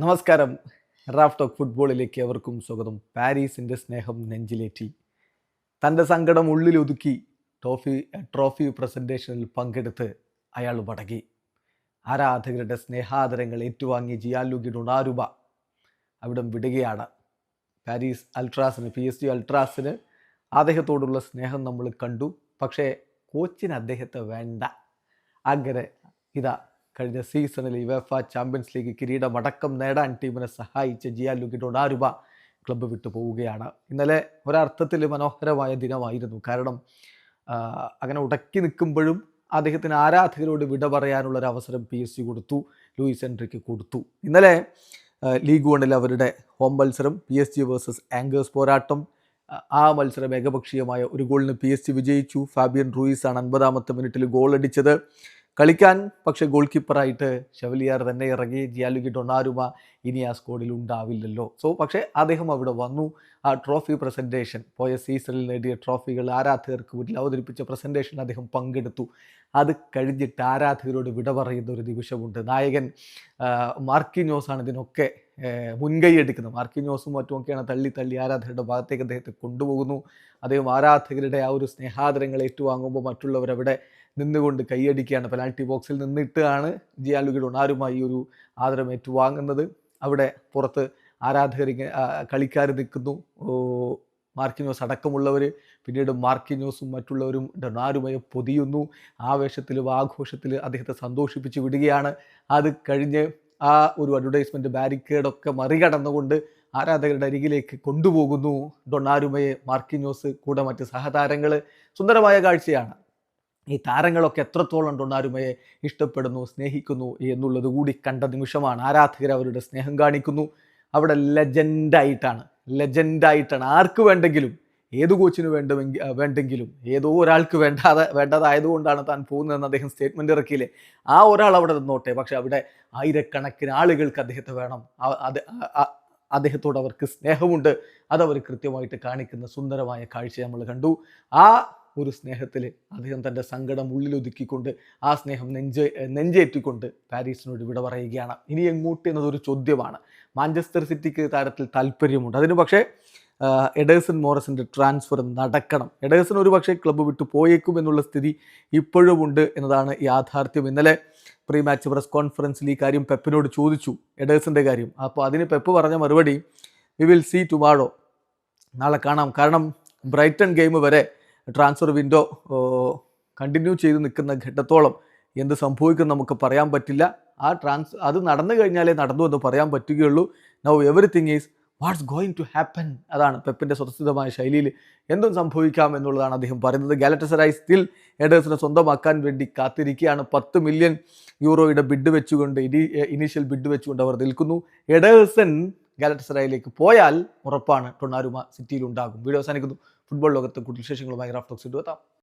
നമസ്കാരം. Raf talk ഫുട്ബോളിലേക്ക് അവർക്കും സ്വാഗതം. പാരീസിന്റെ സ്നേഹം നെഞ്ചിലേറ്റി. തന്റെ സങ്കടം ഉള്ളിലൊതുക്കി ട്രോഫി ട്രോഫി പ്രസന്റേഷനിൽ പങ്കെടുത്ത് അയാൾ മടങ്ങി ആരാധകരുടെ സ്നേഹാദരങ്ങൾ ഏറ്റുവാങ്ങിയ ജിയാലുഗി ഡൊണാരുബ അവിടം വിടുകയാണ്. പാരീസ് അൾട്രാസിന് പി എസ് ജി അൾട്രാസിന് അദ്ദേഹത്തോടുള്ള സ്നേഹം നമ്മൾ കണ്ടു. പക്ഷേ കോച്ചിന് അദ്ദേഹത്തെ വേണ്ട. അങ്ങനെ ഇതാ കഴിഞ്ഞ സീസണിൽ യുവേഫ ചാമ്പ്യൻസ് ലീഗ് കിരീടമടക്കം നേടാൻ ടീമിനെ സഹായിച്ച ജിയാലുഗി ഡൊണാരുബ ക്ലബ്ബ് വിട്ടു പോവുകയാണ്. ഇന്നലെ ഒരർത്ഥത്തിൽ മനോഹരമായ ദിനമായിരുന്നു. കാരണം അങ്ങനെ ഉടക്കി നിൽക്കുമ്പോഴും അദ്ദേഹത്തിന് ആരാധകരോട് വിട പറയാനുള്ള ഒരു അവസരം പി എസ് സി കൊടുത്തു ലൂയിസ് എൻട്രിക്ക് കൊടുത്തു. ഇന്നലെ ലീഗ് വണ്ണിൽ അവരുടെ ഹോം മത്സരം P S G versus Angers പോരാട്ടം ആ മത്സരം ഏകപക്ഷീയമായ ഒരു ഗോളിന് പി എസ് ജി വിജയിച്ചു. ഫാബിയൻ റൂയിസ് ആണ് അൻപതാമത്തെ മിനിറ്റിൽ ഗോൾ അടിച്ചത് കളിക്കാൻ പക്ഷേ ഗോൾ കീപ്പറായിട്ട് ഷവലിയാർ തന്നെ ഇറങ്ങി ജിയാലുഗി ഡൊണാരുമ ഇനി ആ സ്കോഡിൽ ഉണ്ടാവില്ലല്ലോ. സോ പക്ഷേ അദ്ദേഹം അവിടെ വന്നു. ആ ട്രോഫി പ്രസന്റേഷൻ പോയ സീസണിൽ നേടിയ ട്രോഫികൾ ആരാധകർക്ക് മുന്നിൽ അവതരിപ്പിച്ച പ്രസന്റേഷൻ അദ്ദേഹം പങ്കെടുത്തു. അത് കഴിഞ്ഞിട്ട് ആരാധകരോട് വിട പറയുന്ന ഒരു നിമിഷമുണ്ട്. നായകൻ മാർക്കിനോസാണ് ഇതിനൊക്കെ മുൻകൈ എടുക്കുന്നത് മാർക്കിനോസും മറ്റുമൊക്കെയാണ് തള്ളി തള്ളി ആരാധകരുടെ ഭാഗത്തേക്ക് അദ്ദേഹത്തെ കൊണ്ടുപോകുന്നു. അദ്ദേഹം ആരാധകരുടെ ആ ഒരു സ്നേഹാദരങ്ങൾ ഏറ്റുവാങ്ങുമ്പോൾ മറ്റുള്ളവരവിടെ നിന്നുകൊണ്ട് കൈയടിക്കുകയാണ്. പെനാൽറ്റി ബോക്സിൽ നിന്നിട്ടാണ് ജിയാലുഗിഡ് ഡൊണാരുമായി ഒരു ആദരം ഏറ്റുവാങ്ങുന്നത്. അവിടെ പുറത്ത് ആരാധകർ കളിക്കാർ നിൽക്കുന്നു. മാർക്കിനോസ് അടക്കമുള്ളവർ പിന്നീട് മാർക്കിനോസും മറ്റുള്ളവരും ഡൊണാരുമയെ പൊതിയുന്നു. ആവേശത്തിലും ആഘോഷത്തിൽ അദ്ദേഹത്തെ സന്തോഷിപ്പിച്ച് വിടുകയാണ്. അത് കഴിഞ്ഞ് ആ ഒരു അഡ്വർടൈസ്മെന്റ് ബാരിക്കേഡൊക്കെ മറികടന്നുകൊണ്ട് ആരാധകരുടെ അരികിലേക്ക് കൊണ്ടുപോകുന്നു. ഡൊണാരുമയെ മാർക്കിന്യൂസ് കൂടെ മറ്റ് സഹതാരങ്ങൾ സുന്ദരമായ കാഴ്ചയാണ്. ഈ താരങ്ങളൊക്കെ എത്രത്തോളം ഡൊണാരുമയെ ഇഷ്ടപ്പെടുന്നു സ്നേഹിക്കുന്നു എന്നുള്ളത് കൂടി കണ്ട നിമിഷമാണ് ആരാധകർ അവരുടെ സ്നേഹം കാണിക്കുന്നു. അവിടെ ലെജൻഡായിട്ടാണ് ലെജൻഡായിട്ടാണ് ആർക്ക് വേണ്ടെങ്കിലും ഏത് കോച്ചിന് വേണ്ടുമെങ്കിൽ വേണ്ടെങ്കിലും ഏതോ ഒരാൾക്ക് വേണ്ടാതെ വേണ്ടതായതുകൊണ്ടാണ് താൻ പോകുന്നതെന്ന് അദ്ദേഹം സ്റ്റേറ്റ്മെന്റ് ഇറക്കിയില്ലേ? ആ ഒരാൾ അവിടെ നിന്നോട്ടെ പക്ഷെ അവിടെ ആയിരക്കണക്കിന് ആളുകൾക്ക് അദ്ദേഹത്തെ വേണം. അദ്ദേഹത്തോട് അവർക്ക് സ്നേഹമുണ്ട്. അതവർ കൃത്യമായിട്ട് കാണിക്കുന്ന സുന്ദരമായ കാഴ്ച നമ്മൾ കണ്ടു. ആ ഒരു സ്നേഹത്തിൽ അദ്ദേഹം തന്റെ സങ്കടം ഉള്ളിലൊതുക്കിക്കൊണ്ട് ആ സ്നേഹം നെഞ്ച് നെഞ്ചേറ്റിക്കൊണ്ട് പാരീസിനോട് വിട പറയുകയാണ്. ഇനി എങ്ങോട്ട് എന്നതൊരു ചോദ്യമാണ്. മാഞ്ചസ്റ്റർ സിറ്റിക്ക് താരത്തിൽ താല്പര്യമുണ്ട്. അതിന് പക്ഷേ എഡേഴ്സൺ മോറസിന്റെ ട്രാൻസ്ഫർ നടക്കണം. എഡേഴ്സൺ ഒരു പക്ഷേ ക്ലബ്ബ് വിട്ടു പോയേക്കും എന്നുള്ള സ്ഥിതി ഇപ്പോഴും ഉണ്ട് എന്നതാണ് യാഥാർത്ഥ്യം. ഇന്നലെ പ്രീ മാച്ച് പ്രസ് കോൺഫറൻസിൽ ഈ കാര്യം പെപ്പിനോട് ചോദിച്ചു എഡേഴ്സിന്റെ കാര്യം. അപ്പോൾ അതിന് പെപ്പ് പറഞ്ഞ മറുപടി വി വിൽ സീ ടുമാറോ നാളെ കാണാം. കാരണം ബ്രൈറ്റൺ ഗെയിം വരെ ട്രാൻസ്ഫർ വിൻഡോ കണ്ടിന്യൂ ചെയ്ത് നിൽക്കുന്ന ഘട്ടത്തോളം എന്ത് സംഭവിക്കും നമുക്ക് പറയാൻ പറ്റില്ല. ആ ട്രാൻസ് അത് നടന്നു കഴിഞ്ഞാലേ നടന്നു എന്ന് പറയാൻ പറ്റുകയുള്ളൂ. Now everything is what's going to happen? അതാണ് പെപ്പിന്റെ സ്വതസിദ്ധമായ ശൈലിയിൽ എന്തും സംഭവിക്കാം എന്നുള്ളതാണ് അദ്ദേഹം പറയുന്നത്. ഗാലറ്റസറായി സ്റ്റിൽ എഡേഴ്സിനെ സ്വന്തമാക്കാൻ വേണ്ടി കാത്തിരിക്കുകയാണ്. പത്ത് മില്യൺ യൂറോയുടെ ബിഡ് വെച്ചുകൊണ്ട് ഇനി ഇനീഷ്യൽ ബിഡ് വെച്ചുകൊണ്ട് അവർ നിൽക്കുന്നു. എഡേഴ്സൺ ഗാലറ്റസറായിലേക്ക് പോയാൽ ഉറപ്പാണ് ടൊണാരുമ സിറ്റിയിൽ ഉണ്ടാകും. വീഡിയോ അവസാനിക്കുന്നു. ഫുട്ബോൾ ലോകത്തെ കൂടുതൽ വിശേഷങ്ങളുമായി റാഫ്റ്റോക്സ് എത്താം.